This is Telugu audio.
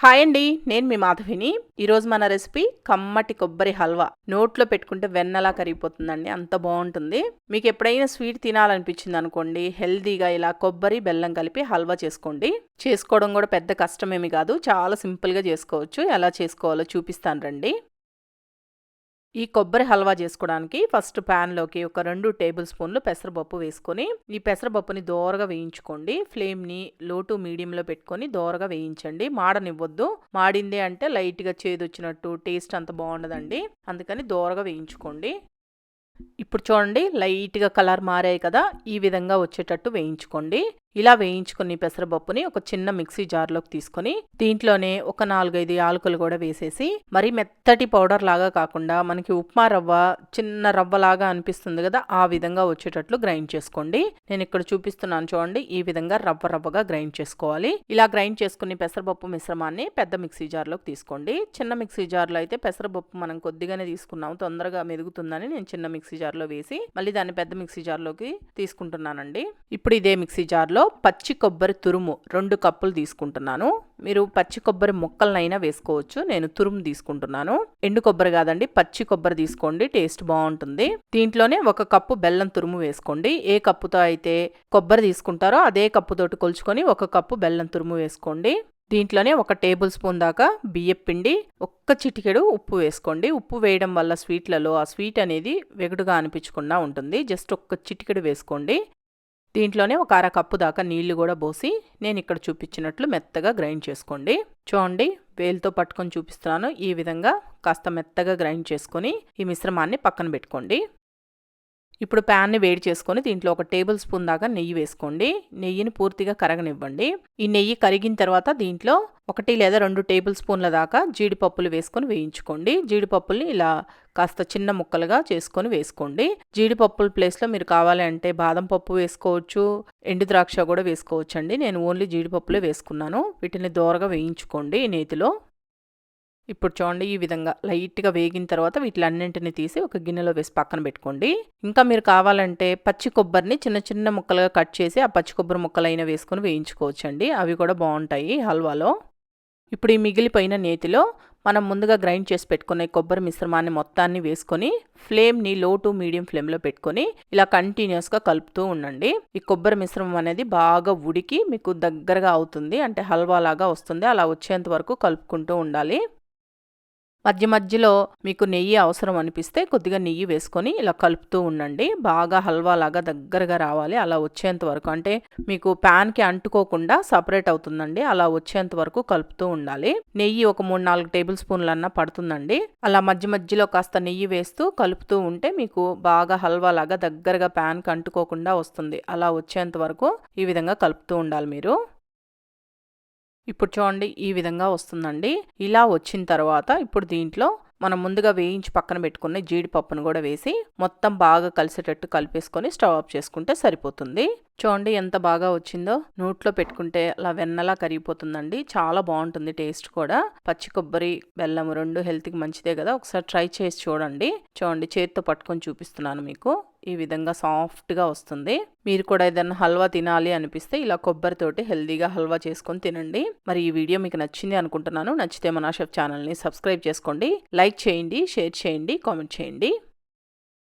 హాయ్ అండి నేను మీ మాధవిని. ఈరోజు మన రెసిపీ కమ్మటి కొబ్బరి హల్వా. నోట్లో పెట్టుకుంటే వెన్నలా కరిగిపోతుందండి అంత బాగుంటుంది. మీకు ఎప్పుడైనా స్వీట్ తినాలనిపించింది అనుకోండి హెల్దీగా ఇలా కొబ్బరి బెల్లం కలిపి హల్వా చేసుకోండి. చేసుకోవడం కూడా పెద్ద కష్టమేమి కాదు చాలా సింపుల్గా చేసుకోవచ్చు. ఎలా చేసుకోవాలో చూపిస్తాను రండి. ఈ కొబ్బరి హల్వా చేసుకోవడానికి ఫస్ట్ ప్యాన్లోకి ఒక రెండు టేబుల్ స్పూన్లు పెసరపప్పు వేసుకొని ఈ పెసరపప్పుని దోరగా వేయించుకోండి. ఫ్లేమ్ని లో టు మీడియంలో పెట్టుకొని దోరగా వేయించండి. మాడనివ్వద్దు. మాడింది అంటే లైట్గా చేదు వచ్చినట్టు టేస్ట్ అంత బాగుండదండి. అందుకని దోరగా వేయించుకోండి. ఇప్పుడు చూడండి లైట్గా కలర్ మారాయి కదా. ఈ విధంగా వచ్చేటట్టు వేయించుకోండి. ఇలా వేయించుకుని పెసరపప్పుని ఒక చిన్న మిక్సీ జార్లోకి తీసుకొని దీంట్లోనే ఒక నాలుగైదు యాలకులు కూడా వేసేసి మరి మెత్తటి పౌడర్ లాగా కాకుండా మనకి ఉప్మా రవ్వ చిన్న రవ్వ లాగా అనిపిస్తుంది కదా ఆ విధంగా వచ్చేటట్లు గ్రైండ్ చేసుకోండి. నేను ఇక్కడ చూపిస్తున్నాను చూడండి ఈ విధంగా రవ్వ రవ్వగా గ్రైండ్ చేసుకోవాలి. ఇలా గ్రైండ్ చేసుకుని పెసరపప్పు మిశ్రమాన్ని పెద్ద మిక్సీ జార్లోకి తీసుకోండి. చిన్న మిక్సీ జార్లో అయితే పెసరపప్పు మనం కొద్దిగానే తీసుకున్నాం తొందరగా మెదుగుతుందని నేను చిన్న మిక్సీ జార్లో వేసి మళ్ళీ దాన్ని పెద్ద మిక్సీ జార్లోకి తీసుకుంటున్నానండి. ఇప్పుడు ఇదే మిక్సీ జార్లో పచ్చి కొబ్బరి తురుము రెండు కప్పులు తీసుకుంటున్నాను. మీరు పచ్చి కొబ్బరి ముక్కలనైనా వేసుకోవచ్చు. నేను తురుము తీసుకుంటున్నాను. ఎండు కొబ్బరి కాదండి పచ్చి కొబ్బరి తీసుకోండి టేస్ట్ బాగుంటుంది. దీంట్లోనే ఒక కప్పు బెల్లం తురుము వేసుకోండి. ఏ కప్పుతో అయితే కొబ్బరి తీసుకుంటారో అదే కప్పుతోటి కొలుచుకొని ఒక కప్పు బెల్లం తురుము వేసుకోండి. దీంట్లోనే ఒక టేబుల్ స్పూన్ దాకా బియ్యం పిండి ఒక్క చిటికెడు ఉప్పు వేసుకోండి. ఉప్పు వేయడం వల్ల స్వీట్లలో ఆ స్వీట్ అనేది వెగుడుగా అనిపించకుండా ఉంటుంది. జస్ట్ ఒక్క చిటికెడు వేసుకోండి. దీంట్లోనే ఒక అర కప్పు దాకా నీళ్ళు కూడా పోసి నేను ఇక్కడ చూపించినట్లు మెత్తగా గ్రైండ్ చేసుకోండి. చూడండి వేలుతో పట్టుకొని చూపిస్తున్నాను. ఈ విధంగా కాస్త మెత్తగా గ్రైండ్ చేసుకొని ఈ మిశ్రమాన్ని పక్కన పెట్టుకోండి. ఇప్పుడు ప్యాన్ని వేడి చేసుకొని దీంట్లో ఒక టేబుల్ స్పూన్ దాకా నెయ్యి వేసుకోండి. నెయ్యిని పూర్తిగా కరగనివ్వండి. ఈ నెయ్యి కరిగిన తర్వాత దీంట్లో ఒకటి లేదా రెండు టేబుల్ స్పూన్ల దాకా జీడిపప్పులు వేసుకొని వేయించుకోండి. జీడిపప్పుల్ని ఇలా కాస్త చిన్న ముక్కలుగా చేసుకొని వేసుకోండి. జీడిపప్పుల ప్లేస్లో మీరు కావాలంటే బాదం పప్పు వేసుకోవచ్చు ఎండు ద్రాక్ష కూడా వేసుకోవచ్చు అండి నేను ఓన్లీ జీడిపప్పులే వేసుకున్నాను. వీటిని దోరగా వేయించుకోండి ఈ నేతిలో. ఇప్పుడు చూడండి ఈ విధంగా లైట్గా వేగిన తర్వాత వీటిలన్నింటిని తీసి ఒక గిన్నెలో వేసి పక్కన పెట్టుకోండి. ఇంకా మీరు కావాలంటే పచ్చి కొబ్బరిని చిన్న చిన్న ముక్కలుగా కట్ చేసి ఆ పచ్చి కొబ్బరి ముక్కలైనా వేసుకొని వేయించుకోవచ్చండి. అవి కూడా బాగుంటాయి హల్వాలో. ఇప్పుడు ఈ మిగిలిపోయిన నేతిలో మనం ముందుగా గ్రైండ్ చేసి పెట్టుకున్న కొబ్బరి మిశ్రమాన్ని మొత్తాన్ని వేసుకొని ఫ్లేమ్ని లో టు మీడియం ఫ్లేమ్లో పెట్టుకొని ఇలా కంటిన్యూస్గా కలుపుతూ ఉండండి. ఈ కొబ్బరి మిశ్రమం అనేది బాగా ఉడికి మీకు దగ్గరగా అవుతుంది. అంటే హల్వా లాగా వస్తుంది. అలా వచ్చేంత వరకు కలుపుకుంటూ ఉండాలి. మధ్య మధ్యలో మీకు నెయ్యి అవసరం అనిపిస్తే కొద్దిగా నెయ్యి వేసుకొని ఇలా కలుపుతూ ఉండండి. బాగా హల్వా లాగా దగ్గరగా రావాలి. అలా వచ్చేంత వరకు అంటే మీకు ప్యాన్కి అంటుకోకుండా సపరేట్ అవుతుందండి. అలా వచ్చేంత వరకు కలుపుతూ ఉండాలి. నెయ్యి ఒక మూడు నాలుగు టేబుల్ స్పూన్లన్నా పడుతుందండి. అలా మధ్య మధ్యలో కాస్త నెయ్యి వేస్తూ కలుపుతూ ఉంటే మీకు బాగా హల్వా లాగా దగ్గరగా ప్యాన్కి అంటుకోకుండా వస్తుంది. అలా వచ్చేంత వరకు ఈ విధంగా కలుపుతూ ఉండాలి మీరు. ఇప్పుడు చూడండి ఈ విధంగా వస్తుందండి. ఇలా వచ్చిన తర్వాత ఇప్పుడు దీంట్లో మనం ముందుగా వేయించి పక్కన పెట్టుకున్న జీడిపప్పును కూడా వేసి మొత్తం బాగా కలిసేటట్టు కలిపేసుకొని స్టవ్ ఆఫ్ చేసుకుంటే సరిపోతుంది. చూడండి ఎంత బాగా వచ్చిందో. నోట్లో పెట్టుకుంటే అలా వెన్నలా కరిగిపోతుందండి. చాలా బాగుంటుంది టేస్ట్ కూడా. పచ్చి కొబ్బరి బెల్లం రెండు హెల్త్కి మంచిదే కదా. ఒకసారి ట్రై చేసి చూడండి. చూడండి చేతితో పట్టుకొని చూపిస్తున్నాను మీకు. ఈ విధంగా సాఫ్ట్గా వస్తుంది. మీరు కూడా ఏదైనా హల్వా తినాలి అనిపిస్తే ఇలా కొబ్బరితోటి హెల్దీగా హల్వా చేసుకొని తినండి. మరి ఈ వీడియో మీకు నచ్చింది అనుకుంటున్నాను. నచ్చితే మన షెఫ్ ఛానల్ని సబ్స్క్రైబ్ చేసుకోండి. లైక్ చేయండి షేర్ చేయండి కామెంట్ చేయండి.